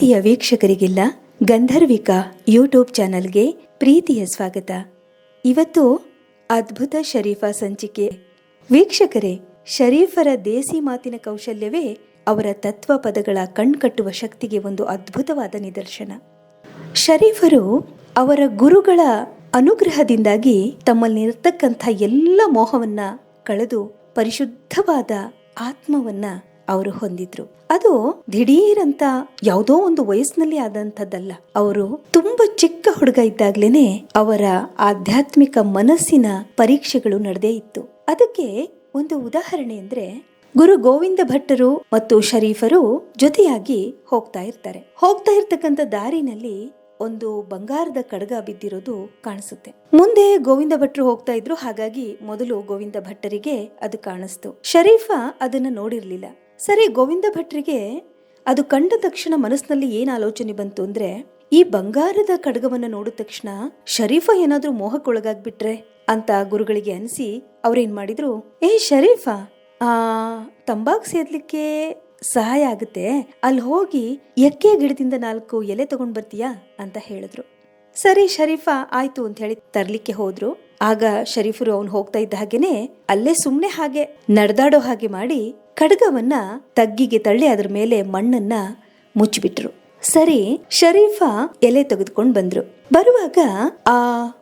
ಪ್ರೀತಿಯ ವೀಕ್ಷಕರಿಗೆಲ್ಲ ಗಂಧರ್ವಿಕಾ ಯೂಟ್ಯೂಬ್ ಚಾನಲ್ಗೆ ಪ್ರೀತಿಯ ಸ್ವಾಗತ. ಇವತ್ತು ಅದ್ಭುತ ಶರೀಫಾ ಸಂಚಿಕೆ. ವೀಕ್ಷಕರೇ, ಶರೀಫರ ದೇಸಿ ಮಾತಿನ ಕೌಶಲ್ಯವೇ ಅವರ ತತ್ವ ಪದಗಳ ಕಣ್ಕಟ್ಟುವ ಶಕ್ತಿಗೆ ಒಂದು ಅದ್ಭುತವಾದ ನಿದರ್ಶನ. ಶರೀಫರು ಅವರ ಗುರುಗಳ ಅನುಗ್ರಹದಿಂದಾಗಿ ತಮ್ಮಲ್ಲಿರತಕ್ಕಂಥ ಎಲ್ಲ ಮೋಹವನ್ನ ಕಳೆದು ಪರಿಶುದ್ಧವಾದ ಆತ್ಮವನ್ನ ಅವರು ಹೊಂದಿದ್ರು. ಅದು ದಿಢೀರಂತ ಯಾವುದೋ ಒಂದು ವಯಸ್ಸಿನಲ್ಲಿ ಆದಂಥದ್ದಲ್ಲ. ಅವರು ತುಂಬಾ ಚಿಕ್ಕ ಹುಡುಗ ಇದ್ದಾಗ್ಲೇನೆ ಅವರ ಆಧ್ಯಾತ್ಮಿಕ ಮನಸ್ಸಿನ ಪರೀಕ್ಷೆಗಳು ನಡೆದೇ ಇತ್ತು. ಅದಕ್ಕೆ ಒಂದು ಉದಾಹರಣೆ ಅಂದ್ರೆ, ಗುರು ಗೋವಿಂದ ಭಟ್ಟರು ಮತ್ತು ಶರೀಫರು ಜೊತೆಯಾಗಿ ಹೋಗ್ತಾ ಇರ್ತಾರೆ. ಹೋಗ್ತಾ ಇರ್ತಕ್ಕಂಥ ದಾರಿನಲ್ಲಿ ಒಂದು ಬಂಗಾರದ ಕಡಗ ಬಿದ್ದಿರೋದು ಕಾಣಿಸುತ್ತೆ. ಮುಂದೆ ಗೋವಿಂದ ಭಟ್ರು ಹೋಗ್ತಾ ಇದ್ರು, ಹಾಗಾಗಿ ಮೊದಲು ಗೋವಿಂದ ಭಟ್ಟರಿಗೆ ಅದು ಕಾಣಿಸ್ತು. ಶರೀಫ ಅದನ್ನ ನೋಡಿರ್ಲಿಲ್ಲ. ಸರಿ, ಗೋವಿಂದ ಭಟ್ರಿಗೆ ಅದು ಕಂಡ ತಕ್ಷಣ ಮನಸ್ಸಿನಲ್ಲಿ ಏನು ಆಲೋಚನೆ ಬಂತು ಅಂದ್ರೆ, ಈ ಬಂಗಾರದ ಕಡಗವನ್ನ ನೋಡಿದ ತಕ್ಷಣ ಶರೀಫ ಏನಾದರೂ ಮೋಹಕ್ಕೊಳಗಾಗ್ಬಿಟ್ರೆ ಅಂತ ಗುರುಗಳಿಗೆ ಅನಿಸಿ ಅವ್ರೇನ್ ಮಾಡಿದ್ರು, ಏ ಶರೀಫಾ, ಆ, ತಂಬಾಕ್ ಸೇದ್ಲಿಕ್ಕೆ ಸಹಾಯ ಆಗುತ್ತೆ. ಅಲ್ಲಿ ಹೋಗಿ ಎಕ್ಕೆ ಗಿಡದಿಂದ ನಾಲ್ಕು ಎಲೆ ತಗೊಂಡ್ ಬರ್ತೀಯಾ? ಅಂತ ಹೇಳಿದ್ರು. ಸರಿ ಶರೀಫಾ, ಆಯ್ತು, ಅಂತ ಹೇಳಿ ತರ್ಲಿಕ್ಕೆ ಹೋದ್ರು. ಆಗ ಶರೀಫರು ಅವ್ನು ಹೋಗ್ತಾ ಇದ್ದ ಹಾಗೇನೆ ಅಲ್ಲೇ ಸುಮ್ಮನೆ ಹಾಗೆ ನಡೆದಾಡೋ ಹಾಗೆ ಮಾಡಿ ಖಡ್ಗವನ್ನ ತಗ್ಗಿಗೆ ತಳ್ಳಿ ಅದ್ರ ಮೇಲೆ ಮಣ್ಣನ್ನ ಮುಚ್ಚಿಬಿಟ್ರು. ಸರಿ, ಶರೀಫಾ ಎಲೆ ತೆಗೆದುಕೊಂಡು ಬಂದ್ರು. ಬರುವಾಗ ಆ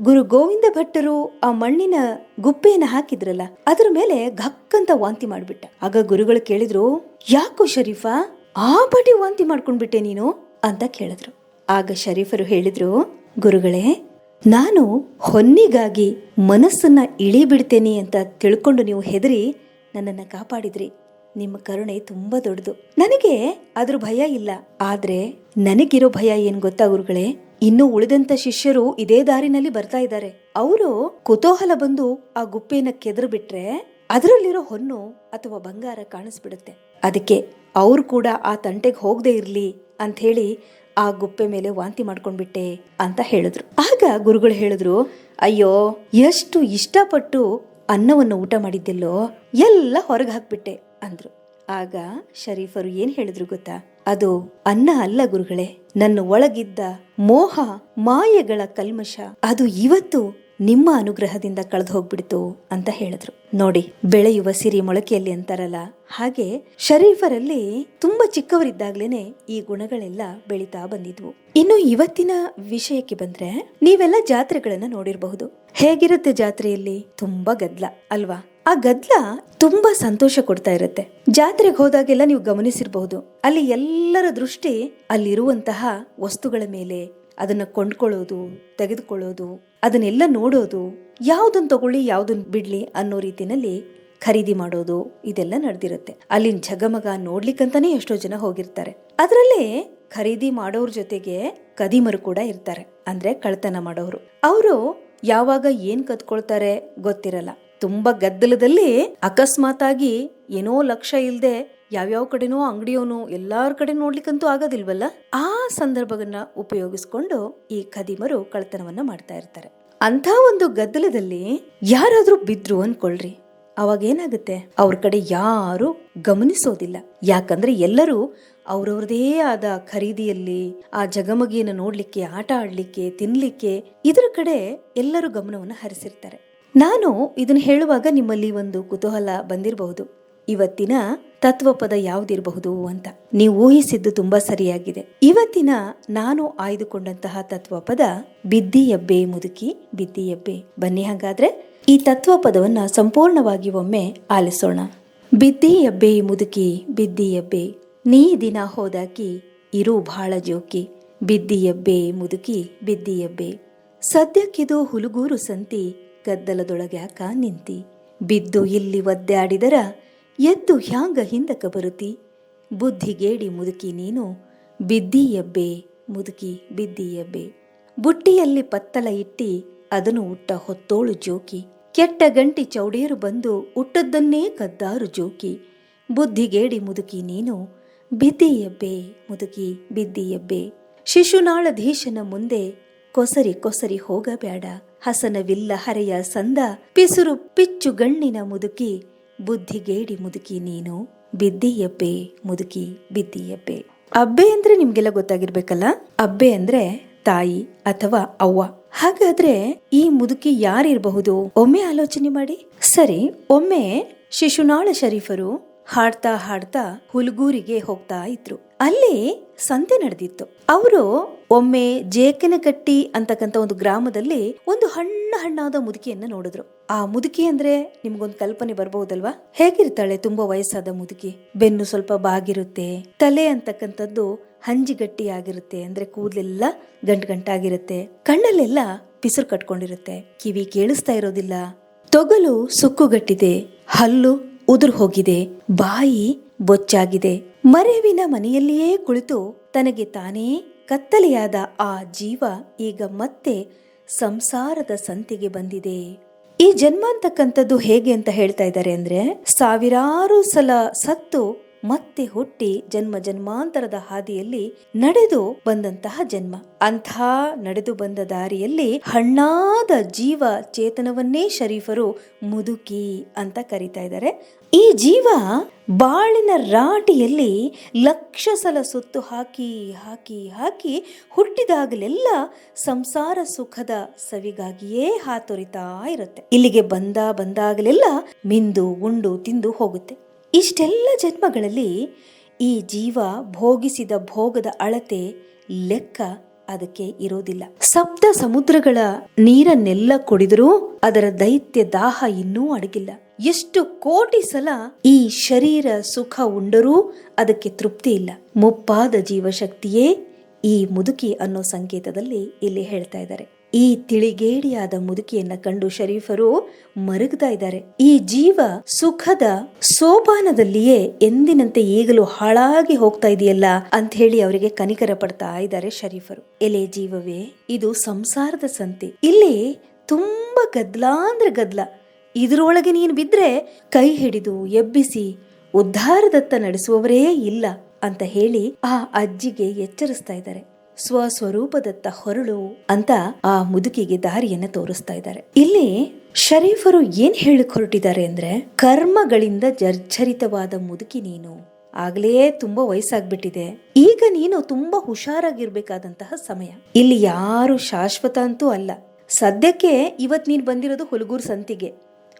ಗುರು ಗೋವಿಂದ ಭಟ್ಟರು ಆ ಮಣ್ಣಿನ ಗುಪ್ಪೆಯನ್ನ ಹಾಕಿದ್ರಲ್ಲ, ಅದ್ರ ಮೇಲೆ ಘಕ್ಕಂತ ವಾಂತಿ ಮಾಡಿಬಿಟ್ಟ. ಆಗ ಗುರುಗಳು ಕೇಳಿದ್ರು, ಯಾಕೋ ಶರೀಫಾ, ಆ ಪಟಿ ವಾಂತಿ ಮಾಡ್ಕೊಂಡ್ಬಿಟ್ಟೆ ನೀನು? ಅಂತ ಕೇಳಿದ್ರು. ಆಗ ಶರೀಫರು ಹೇಳಿದ್ರು, ಗುರುಗಳೇ, ನಾನು ಹೊನ್ನಿಗಾಗಿ ಮನಸ್ಸನ್ನ ಇಳಿಬಿಡ್ತೇನೆ ಅಂತ ತಿಳ್ಕೊಂಡು ನೀವು ಹೆದರಿ ನನ್ನನ್ನು ಕಾಪಾಡಿದ್ರಿ. ನಿಮ್ಮ ಕರುಣೆ ತುಂಬಾ ದೊಡ್ಡದು. ನನಗೆ ಅದ್ರ ಭಯ ಇಲ್ಲ. ಆದ್ರೆ ನನಗಿರೋ ಭಯ ಏನ್ ಗೊತ್ತಾ ಗುರುಗಳೇ? ಇನ್ನು ಉಳಿದಂತ ಶಿಷ್ಯರು ಇದೇ ದಾರಿನಲ್ಲಿ ಬರ್ತಾ ಇದ್ದಾರೆ. ಅವರು ಕುತೂಹಲ ಬಂದು ಆ ಗುಪ್ಪೆನ ಕೆದರು ಬಿಟ್ರೆ ಅದರಲ್ಲಿರೋ ಹೊನ್ನು ಅಥವಾ ಬಂಗಾರ ಕಾಣಿಸ್ಬಿಡುತ್ತೆ. ಅದಕ್ಕೆ ಅವ್ರು ಕೂಡ ಆ ತಂಟೆಗೆ ಹೋಗದೆ ಇರ್ಲಿ ಅಂತ ಹೇಳಿ ಆ ಗುಪ್ಪೆ ಮೇಲೆ ವಾಂತಿ ಮಾಡ್ಕೊಂಡ್ಬಿಟ್ಟೆ ಅಂತ ಹೇಳಿದ್ರು. ಆಗ ಗುರುಗಳು ಹೇಳಿದ್ರು, ಅಯ್ಯೋ, ಎಷ್ಟು ಇಷ್ಟಪಟ್ಟು ಅನ್ನವನ್ನು ಊಟ ಮಾಡಿದ್ದೆಲ್ಲೋ, ಎಲ್ಲ ಹೊರಗೆ ಹಾಕ್ಬಿಟ್ಟೆ. ಅಂದ್ರು. ಆಗ ಶರೀಫರು ಏನ್ ಹೇಳಿದ್ರು ಗೊತ್ತಾ? ಅದು, ಅನ್ನ ಅಲ್ಲ ಗುರುಗಳೇ, ನನ್ನ ಒಳಗಿದ್ದ ಮೋಹ ಮಾಯೆಗಳ ಕಲ್ಮಶ, ಅದು ಇವತ್ತು ನಿಮ್ಮ ಅನುಗ್ರಹದಿಂದ ಕಳೆದು ಹೋಗ್ಬಿಡ್ತು ಅಂತ ಹೇಳಿದ್ರು. ನೋಡಿ, ಬೆಳೆಯುವ ಸಿರಿ ಮೊಳಕೆಯಲ್ಲಿ ಅಂತಾರಲ್ಲ, ಹಾಗೆ ಶರೀಫರಲ್ಲಿ ತುಂಬಾ ಚಿಕ್ಕವರಿದ್ದಾಗ್ಲೇನೆ ಈ ಗುಣಗಳೆಲ್ಲ ಬೆಳೀತಾ ಬಂದಿದ್ವು. ಇನ್ನು ಇವತ್ತಿನ ವಿಷಯಕ್ಕೆ ಬಂದ್ರೆ, ನೀವೆಲ್ಲ ಜಾತ್ರೆಗಳನ್ನ ನೋಡಿರಬಹುದು. ಹೇಗಿರುತ್ತೆ ಜಾತ್ರೆಯಲ್ಲಿ? ತುಂಬಾ ಗದ್ಲ ಅಲ್ವಾ? ಆ ಗದ್ಲ ತುಂಬಾ ಸಂತೋಷ ಕೊಡ್ತಾ ಇರುತ್ತೆ. ಜಾತ್ರೆಗೆ ಹೋದಾಗೆಲ್ಲ ನೀವು ಗಮನಿಸಿರಬಹುದು. ಅಲ್ಲಿ ಎಲ್ಲರ ದೃಷ್ಟಿ ಅಲ್ಲಿರುವಂತಹ ವಸ್ತುಗಳ ಮೇಲೆ, ಅದನ್ನ ಕೊಂಡ್ಕೊಳ್ಳೋದು, ತೆಗೆದುಕೊಳ್ಳೋದು, ಅದನ್ನೆಲ್ಲ ನೋಡೋದು, ಯಾವ್ದನ್ ತಗೊಳ್ಳಿ, ಯಾವ್ದನ್ ಬಿಡ್ಲಿ ಅನ್ನೋ ರೀತಿನಲ್ಲಿ ಖರೀದಿ ಮಾಡೋದು, ಇದೆಲ್ಲ ನಡೆದಿರುತ್ತೆ. ಅಲ್ಲಿನ ಜಗಮಗ ನೋಡ್ಲಿಕ್ಕಂತಾನೆ ಎಷ್ಟೋ ಜನ ಹೋಗಿರ್ತಾರೆ. ಅದರಲ್ಲೇ ಖರೀದಿ ಮಾಡೋರ್ ಜೊತೆಗೆ ಕದಿಮರು ಕೂಡ ಇರ್ತಾರೆ. ಅಂದ್ರೆ ಕಳ್ತನ ಮಾಡೋರು. ಅವರು ಯಾವಾಗ ಏನ್ ಕತ್ಕೊಳ್ತಾರೆ ಗೊತ್ತಿರಲ್ಲ. ತುಂಬಾ ಗದ್ದಲದಲ್ಲಿ ಅಕಸ್ಮಾತ್ ಆಗಿ ಏನೋ ಲಕ್ಷ್ಯ ಇಲ್ದೆ ಯಾವ್ಯಾವ ಕಡೆನೋ ಅಂಗಡಿಯವನು ಎಲ್ಲಾರ ಕಡೆ ನೋಡ್ಲಿಕ್ಕಂತೂ ಆಗೋದಿಲ್ವಲ್ಲ? ಆ ಸಂದರ್ಭವನ್ನ ಉಪಯೋಗಿಸ್ಕೊಂಡು ಈ ಖದೀಮರು ಕಳ್ತನವನ್ನ ಮಾಡ್ತಾ ಇರ್ತಾರೆ. ಅಂತ ಒಂದು ಗದ್ದಲದಲ್ಲಿ ಯಾರಾದ್ರೂ ಬಿದ್ರು ಅನ್ಕೊಳ್ರಿ. ಅವಾಗ ಏನಾಗುತ್ತೆ ಅವ್ರ ಕಡೆ ಯಾರು ಗಮನಿಸೋದಿಲ್ಲ. ಯಾಕಂದ್ರೆ ಎಲ್ಲರೂ ಅವ್ರವ್ರದೇ ಆದ ಖರೀದಿಯಲ್ಲಿ, ಆ ಜಗಮಗಿಯನ್ನು ನೋಡ್ಲಿಕ್ಕೆ, ಆಟ ಆಡ್ಲಿಕ್ಕೆ, ತಿನ್ಲಿಕ್ಕೆ ಇದರ ಕಡೆ ಎಲ್ಲರೂ ಗಮನವನ್ನು ಹರಿಸಿರ್ತಾರೆ. ನಾನು ಇದನ್ನ ಹೇಳುವಾಗ ನಿಮ್ಮಲ್ಲಿ ಒಂದು ಕುತೂಹಲ ಬಂದಿರಬಹುದು. ಇವತ್ತಿನ ತತ್ವಪದ ಯಾವುದಿರಬಹುದು ಅಂತ. ನೀವು ಊಹಿಸಿದ್ದು ತುಂಬಾ ಸರಿಯಾಗಿದೆ. ಇವತ್ತಿನ ನಾನು ಆಯ್ದುಕೊಂಡಂತಹ ತತ್ವಪದ ಬಿದ್ದಿ ಎಬ್ಬೆ ಮುದುಕಿ, ಬಿದ್ದಿಯಬ್ಬೆ. ಬನ್ನಿ ಹಾಗಾದ್ರೆ ಈ ತತ್ವಪದವನ್ನ ಸಂಪೂರ್ಣವಾಗಿ ಒಮ್ಮೆ ಆಲಿಸೋಣ. ಬಿದ್ದಿ ಎಬ್ಬೆ ಮುದುಕಿ, ಬಿದ್ದಿಯಬ್ಬೆ. ನೀ ದಿನ ಹೋದಾಕಿ ಇರು ಬಹಳ ಜೋಕಿ. ಬಿದ್ದಿ ಎಬ್ಬೆ ಮುದುಕಿ, ಬಿದ್ದಿಯಬ್ಬೆ. ಸದ್ಯಕ್ಕಿದು ಹುಲುಗೂರು ಸಂತಿ ಗದ್ದಲದೊಳಗ್ಯಾಕ ನಿಂತಿ. ಬಿದ್ದು ಇಲ್ಲಿ ಒದ್ದಾಡಿದರ, ಎದ್ದು ಹ್ಯಾಂಗ ಹಿಂದಕ ಬರುತ್ತಿ ಬುದ್ಧಿಗೇಡಿ ಮುದುಕಿ ನೀನು, ಬಿದ್ದಿ ಎಬ್ಬೆ, ಮುದುಕಿ ಬಿದ್ದಿ ಎಬ್ಬೆ. ಬುಟ್ಟಿಯಲ್ಲಿ ಪತ್ತಲ ಇಟ್ಟಿ, ಅದನ್ನು ಉಟ್ಟ ಹೊತ್ತೋಳು ಜೋಕಿ. ಕೆಟ್ಟ ಗಂಟಿ ಚೌಡೇರು ಬಂದು ಉಟ್ಟದ್ದನ್ನೇ ಕದ್ದಾರು ಜೋಕಿ. ಬುದ್ಧಿಗೇಡಿ ಮುದುಕಿ ನೀನು, ಬಿದ್ದಿ ಎಬ್ಬೆ, ಮುದುಕಿ ಬಿದ್ದಿ ಎಬ್ಬೆ. ಶಿಶುನಾಳಧೀಶನ ಮುಂದೆ ಕೊಸರಿ ಕೊಸರಿ ಹೋಗಬೇಡ. ಹಸನವಿಲ್ಲ ಹರೆಯ ಸಂದ ಪಿಸುರು ಪಿಚ್ಚು ಗಣ್ಣಿನ ಮುದುಕಿ, ಬುದ್ಧಿಗೇಡಿ ಮುದುಕಿ ನೀನು ಬಿದ್ದಿಯಬ್ಬೆ ಮುದುಕಿ ಬಿದ್ದಿಯಬ್ಬೆ ಅಬ್ಬೆ ಅಂದ್ರೆ ನಿಮ್ಗೆಲ್ಲ ಗೊತ್ತಾಗಿರ್ಬೇಕಲ್ಲ? ಅಬ್ಬೆ ಅಂದ್ರೆ ತಾಯಿ ಅಥವಾ ಅವ್ವ. ಹಾಗಾದ್ರೆ ಈ ಮುದುಕಿ ಯಾರಿರಬಹುದು? ಒಮ್ಮೆ ಆಲೋಚನೆ ಮಾಡಿ. ಸರಿ, ಒಮ್ಮೆ ಶಿಶುನಾಳ ಶರೀಫರು ಹಾಡ್ತಾ ಹಾಡ್ತಾ ಹುಲ್ಗೂರಿಗೆ ಹೋಗ್ತಾ ಇದ್ರು. ಅಲ್ಲಿ ಸಂತೆ ನಡೆದಿತ್ತು. ಅವರು ಒಮ್ಮೆ ಜೇಕನಕಟ್ಟಿ ಅಂತಕ್ಕಂತ ಒಂದು ಗ್ರಾಮದಲ್ಲಿ ಒಂದು ಹಣ್ಣ ಹಣ್ಣಾದ ಮುದುಕಿಯನ್ನ ನೋಡಿದ್ರು. ಆ ಮುದುಕಿ ಅಂದ್ರೆ ನಿಮ್ಗೊಂದು ಕಲ್ಪನೆ ಬರ್ಬಹುದಲ್ವಾ? ಹೇಗಿರ್ತಾಳೆ ತುಂಬಾ ವಯಸ್ಸಾದ ಮುದುಕಿ? ಬೆನ್ನು ಸ್ವಲ್ಪ ಬಾಗಿರುತ್ತೆ, ತಲೆ ಅಂತಕ್ಕಂಥದ್ದು ಹಂಜಿಗಟ್ಟಿ ಆಗಿರುತ್ತೆ ಅಂದ್ರೆ ಕೂದಲೆಲ್ಲ ಗಂಟು ಗಂಟಾಗಿರುತ್ತೆ ಕಣ್ಣಲ್ಲೆಲ್ಲ ಪಿಸುರು ಕಟ್ಕೊಂಡಿರುತ್ತೆ, ಕಿವಿ ಕೇಳಿಸ್ತಾ ಇರೋದಿಲ್ಲ. ತೊಗಲು ಸುಕ್ಕುಗಟ್ಟಿದೆ, ಹಲ್ಲು ಉದುರು ಹೋಗಿದೆ ಬಾಯಿ ಬೊಚ್ಚಾಗಿದೆ. ಮರೆವಿನ ಮನೆಯಲ್ಲಿಯೇ ಕುಳಿತು ತನಗೆ ತಾನೇ ಕತ್ತಲೆಯಾದ ಆ ಜೀವ ಈಗ ಮತ್ತೆ ಸಂಸಾರದ ಸಂತಿಗೆ ಬಂದಿದೆ. ಈ ಜನ್ಮ ಅಂತಕ್ಕಂಥದ್ದು ಹೇಗೆ ಅಂತ ಹೇಳ್ತಾ ಇದ್ದಾರೆ ಅಂದ್ರೆ ಸಾವಿರಾರು ಸಲ ಸತ್ತು ಮತ್ತೆ ಹುಟ್ಟಿ ಜನ್ಮ ಜನ್ಮಾಂತರದ ಹಾದಿಯಲ್ಲಿ ನಡೆದು ಬಂದಂತಹ ಜನ್ಮ. ಅಂಥ ನಡೆದು ಬಂದ ದಾರಿಯಲ್ಲಿ ಹಣ್ಣಾದ ಜೀವ ಚೇತನವನ್ನೇ ಶರೀಫರು ಮುದುಕಿ ಅಂತ ಕರಿತಾ ಇದ್ದಾರೆ. ಈ ಜೀವ ಬಾಳಿನ ರಾಟಿಯಲ್ಲಿ ಲಕ್ಷ ಸಲ ಸುತ್ತು ಹಾಕಿ ಹಾಕಿ ಹಾಕಿ ಹುಟ್ಟಿದಾಗಲೆಲ್ಲ ಸಂಸಾರ ಸುಖದ ಸವಿಗಾಗಿಯೇ ಹಾತೊರಿತಾ ಇರುತ್ತೆ. ಇಲ್ಲಿಗೆ ಬಂದ ಬಂದಾಗಲೆಲ್ಲ ಮಿಂದು, ಉಂಡು, ತಿಂದು ಹೋಗುತ್ತೆ. ಇಷ್ಟೆಲ್ಲ ಜನ್ಮಗಳಲ್ಲಿ ಈ ಜೀವ ಭೋಗಿಸಿದ ಭೋಗದ ಅಳತೆ ಲೆಕ್ಕ ಅದಕ್ಕೆ ಇರೋದಿಲ್ಲ. ಸಪ್ತ ಸಮುದ್ರಗಳ ನೀರನ್ನೆಲ್ಲ ಕುಡಿದರೂ ಅದರ ದೈತ್ಯ ದಾಹ ಇನ್ನೂ ಅಡಗಿಲ್ಲ. ಎಷ್ಟು ಕೋಟಿ ಸಲ ಈ ಶರೀರ ಸುಖ ಉಂಡರೂ ಅದಕ್ಕೆ ತೃಪ್ತಿ ಇಲ್ಲ. ಮುಪ್ಪಾದ ಜೀವಶಕ್ತಿಯೇ ಈ ಮುದುಕಿ ಅನ್ನೋ ಸಂಕೇತದಲ್ಲಿ ಇಲ್ಲಿ ಹೇಳ್ತಾ ಇದ್ದಾರೆ. ಈ ತಿಳಿಗೇಡಿಯಾದ ಮುದುಕಿಯನ್ನ ಕಂಡು ಶರೀಫರು ಮರುಗ್ತಾ ಇದ್ದಾರೆ. ಈ ಜೀವ ಸುಖದ ಸೋಪಾನದಲ್ಲಿಯೇ ಎಂದಿನಂತೆ ಈಗಲೂ ಹಾಳಾಗಿ ಹೋಗ್ತಾ ಇದೆಯಲ್ಲ ಅಂತ ಹೇಳಿ ಅವರಿಗೆ ಕನಿಕರ ಪಡ್ತಾ ಇದ್ದಾರೆ ಶರೀಫರು. ಎಲೆ ಜೀವವೇ, ಇದು ಸಂಸಾರದ ಸಂತೆ. ಇಲ್ಲಿ ತುಂಬಾ ಗದ್ಲ ಅಂದ್ರೆ ಗದ್ಲ. ಇದ್ರೊಳಗೆ ನೀನು ಬಿದ್ರೆ ಕೈ ಹಿಡಿದು ಎಬ್ಬಿಸಿ ಉದ್ಧಾರದತ್ತ ನಡೆಸುವವರೇ ಇಲ್ಲ ಅಂತ ಹೇಳಿ ಆ ಅಜ್ಜಿಗೆ ಎಚ್ಚರಿಸ್ತಾ ಇದ್ದಾರೆ. ಸ್ವಸ್ವರೂಪದತ್ತ ಹೊರಳು ಅಂತ ಆ ಮುದುಕಿಗೆ ದಾರಿಯನ್ನು ತೋರಿಸ್ತಾ ಇದ್ದಾರೆ. ಇಲ್ಲಿ ಶರೀಫರು ಏನ್ ಹೇಳಕ್ ಹೊರಟಿದ್ದಾರೆ ಅಂದ್ರೆ, ಕರ್ಮಗಳಿಂದ ಜರ್ಜರಿತವಾದ ಮುದುಕಿ ನೀನು. ಆಗ್ಲೇ ತುಂಬಾ ವಯಸ್ಸಾಗ್ಬಿಟ್ಟಿದೆ. ಈಗ ನೀನು ತುಂಬಾ ಹುಷಾರಾಗಿರ್ಬೇಕಾದಂತಹ ಸಮಯ. ಇಲ್ಲಿ ಯಾರು ಶಾಶ್ವತ ಅಂತೂ ಅಲ್ಲ. ಸದ್ಯಕ್ಕೆ ಇವತ್ ನೀನ್ ಬಂದಿರೋದು ಹುಲಗೂರ್ ಸಂತಿಗೆ.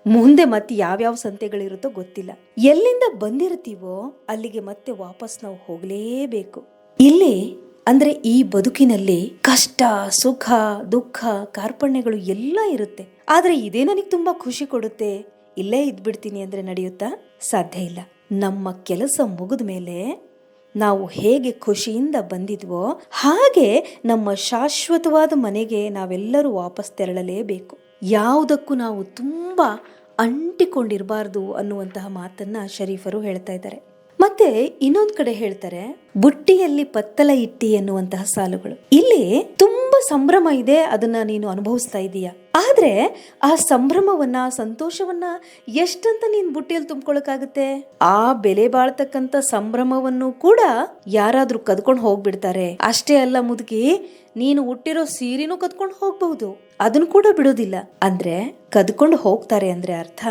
ಮುಂದೆ ಮತ್ತೆ ಯಾವ್ಯಾವ ಸಂತೆಗಳಿರುತ್ತೋ ಗೊತ್ತಿಲ್ಲ. ಎಲ್ಲಿಂದ ಬಂದಿರ್ತೀವೋ ಅಲ್ಲಿಗೆ ಮತ್ತೆ ವಾಪಸ್ ನಾವು ಹೋಗ್ಲೇಬೇಕು. ಇಲ್ಲಿ ಅಂದ್ರೆ ಈ ಬದುಕಿನಲ್ಲಿ ಕಷ್ಟ, ಸುಖ, ದುಃಖ, ಕಾರ್ಪಣ್ಯಗಳು ಎಲ್ಲ ಇರುತ್ತೆ. ಆದ್ರೆ ಇದೇ ನನಗೆ ತುಂಬಾ ಖುಷಿ ಕೊಡುತ್ತೆ. ಇಲ್ಲೇ ಇದ್ಬಿಡ್ತೀನಿ ಅಂದ್ರೆ ನಡೆಯುತ್ತಾ? ಸಾಧ್ಯ ಇಲ್ಲ. ನಮ್ಮ ಕೆಲಸ ಮುಗಿದ ಮೇಲೆ ನಾವು ಹೇಗೆ ಖುಷಿಯಿಂದ ಬಂದಿದ್ವೋ, ಹಾಗೆ ನಮ್ಮ ಶಾಶ್ವತವಾದ ಮನೆಗೆ ನಾವೆಲ್ಲರೂ ವಾಪಸ್ ತೆರಳಲೇಬೇಕು. ಯಾವುದಕ್ಕೂ ನಾವು ತುಂಬಾ ಅಂಟಿಕೊಂಡಿರಬಾರ್ದು ಅನ್ನುವಂತಹ ಮಾತನ್ನ ಶರೀಫರು ಹೇಳ್ತಾ ಇದ್ದಾರೆ. ಮತ್ತೆ ಇನ್ನೊಂದ್ ಕಡೆ ಹೇಳ್ತಾರೆ, ಬುಟ್ಟಿಯಲ್ಲಿ ಪತ್ತಲ ಇಟ್ಟಿ ಎನ್ನುವಂತಹ ಸಾಲುಗಳು. ಇಲ್ಲಿ ತುಂಬಾ ಸಂಭ್ರಮ ಇದೆ ಅದನ್ನ ನೀನು ಅನುಭವಿಸ್ತಾ ಇದೀಯ? ಆದ್ರೆ ಆ ಸಂಭ್ರಮವನ್ನ, ಸಂತೋಷವನ್ನ ಎಷ್ಟಂತ ನೀನ್ ಬುಟ್ಟಿಯಲ್ಲಿ ತುಂಬ್ಕೊಳಕಾಗುತ್ತೆ ಆ ಬೆಲೆ ಬಾಳ್ತಕ್ಕಂತ ಸಂಭ್ರಮವನ್ನು ಕೂಡ ಯಾರಾದ್ರೂ ಕದ್ಕೊಂಡು ಹೋಗ್ಬಿಡ್ತಾರೆ. ಅಷ್ಟೇ ಅಲ್ಲ ಮುದುಕಿ, ನೀನು ಹುಟ್ಟಿರೋ ಸೀರೆನೂ ಕದ್ಕೊಂಡು ಹೋಗ್ಬಹುದು. ಅದನ್ನು ಕೂಡ ಬಿಡೋದಿಲ್ಲ. ಅಂದ್ರೆ ಕದ್ಕೊಂಡು ಹೋಗ್ತಾರೆ ಅಂದ್ರೆ ಅರ್ಥ?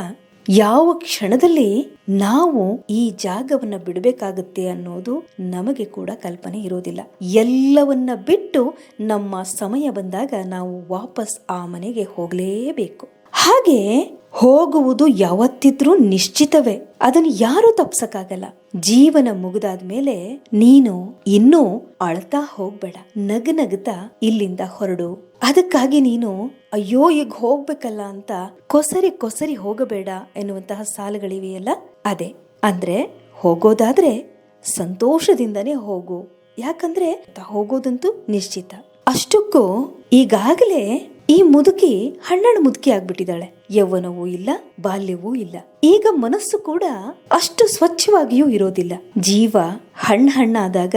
ಯಾವ ಕ್ಷಣದಲ್ಲಿ ನಾವು ಈ ಜಾಗವನ್ನ ಬಿಡಬೇಕಾಗುತ್ತೆ ಅನ್ನೋದು ನಮಗೆ ಕೂಡ ಕಲ್ಪನೆ ಇರೋದಿಲ್ಲ. ಎಲ್ಲವನ್ನ ಬಿಟ್ಟು ನಮ್ಮ ಸಮಯ ಬಂದಾಗ ನಾವು ವಾಪಸ್ ಆ ಮನೆಗೆ ಹೋಗಲೇಬೇಕು. ಹಾಗೆ ಹೋಗುವುದು ಯಾವತ್ತಿದ್ರೂ ನಿಶ್ಚಿತವೇ. ಅದನ್ನು ಯಾರು ತಪ್ಸಕ್ಕಾಗಲ್ಲ. ಜೀವನ ಮುಗಿದಾದ ಮೇಲೆ ನೀನು ಇನ್ನೂ ಅಳ್ತಾ ಹೋಗ್ಬೇಡ. ನಗ ನಗ್ತಾ ಇಲ್ಲಿಂದ ಹೊರಡು. ಅದಕ್ಕಾಗಿ ನೀನು, ಅಯ್ಯೋ, ಈಗ ಹೋಗ್ಬೇಕಲ್ಲ ಅಂತ ಕೊಸರಿ ಕೊಸರಿ ಹೋಗಬೇಡ ಎನ್ನುವಂತಹ ಸಾಲುಗಳಿವೆಯಲ್ಲ? ಅದೇ. ಅಂದ್ರೆ ಹೋಗೋದಾದ್ರೆ ಸಂತೋಷದಿಂದನೇ ಹೋಗು. ಯಾಕಂದ್ರೆ ಹೋಗೋದಂತೂ ನಿಶ್ಚಿತ. ಅಷ್ಟಕ್ಕೂ ಈಗಾಗಲೇ ಈ ಮುದುಕಿ ಹಣ್ಣಣ್ಣ ಮುದುಕಿ ಆಗ್ಬಿಟ್ಟಿದ್ದಾಳೆ. ಯೌವನವೂ ಇಲ್ಲ, ಬಾಲ್ಯವೂ ಇಲ್ಲ. ಈಗ ಮನಸ್ಸು ಕೂಡ ಅಷ್ಟು ಸ್ವಚ್ಛವಾಗಿಯೂ ಇರೋದಿಲ್ಲ. ಜೀವ ಹಣ್ಣು ಹಣ್ಣಾದಾಗ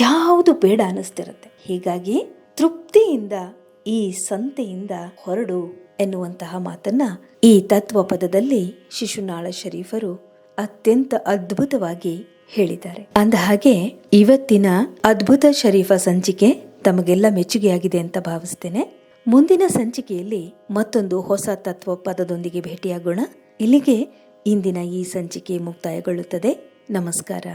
ಯಾವುದು ಬೇಡ ಅನಿಸ್ತಿರತ್ತೆ ಹೀಗಾಗಿ ತೃಪ್ತಿಯಿಂದ, ಈ ಸಂತೆಯಿಂದ ಹೊರಡು ಎನ್ನುವಂತಹ ಮಾತನ್ನ ಈ ತತ್ವ ಪದದಲ್ಲಿ ಶಿಶುನಾಳ ಶರೀಫರು ಅತ್ಯಂತ ಅದ್ಭುತವಾಗಿ ಹೇಳಿದ್ದಾರೆ. ಅಂದ ಹಾಗೆ ಇವತ್ತಿನ ಅದ್ಭುತ ಶರೀಫ ಸಂಚಿಕೆ ತಮಗೆಲ್ಲ ಮೆಚ್ಚುಗೆಯಾಗಿದೆ ಅಂತ ಭಾವಿಸ್ತೇನೆ. ಮುಂದಿನ ಸಂಚಿಕೆಯಲ್ಲಿ ಮತ್ತೊಂದು ಹೊಸ ತತ್ವ ಪದದೊಂದಿಗೆ ಭೇಟಿಯಾಗೋಣ. ಇಲ್ಲಿಗೆ ಇಂದಿನ ಈ ಸಂಚಿಕೆ ಮುಕ್ತಾಯಗೊಳ್ಳುತ್ತದೆ. ನಮಸ್ಕಾರ.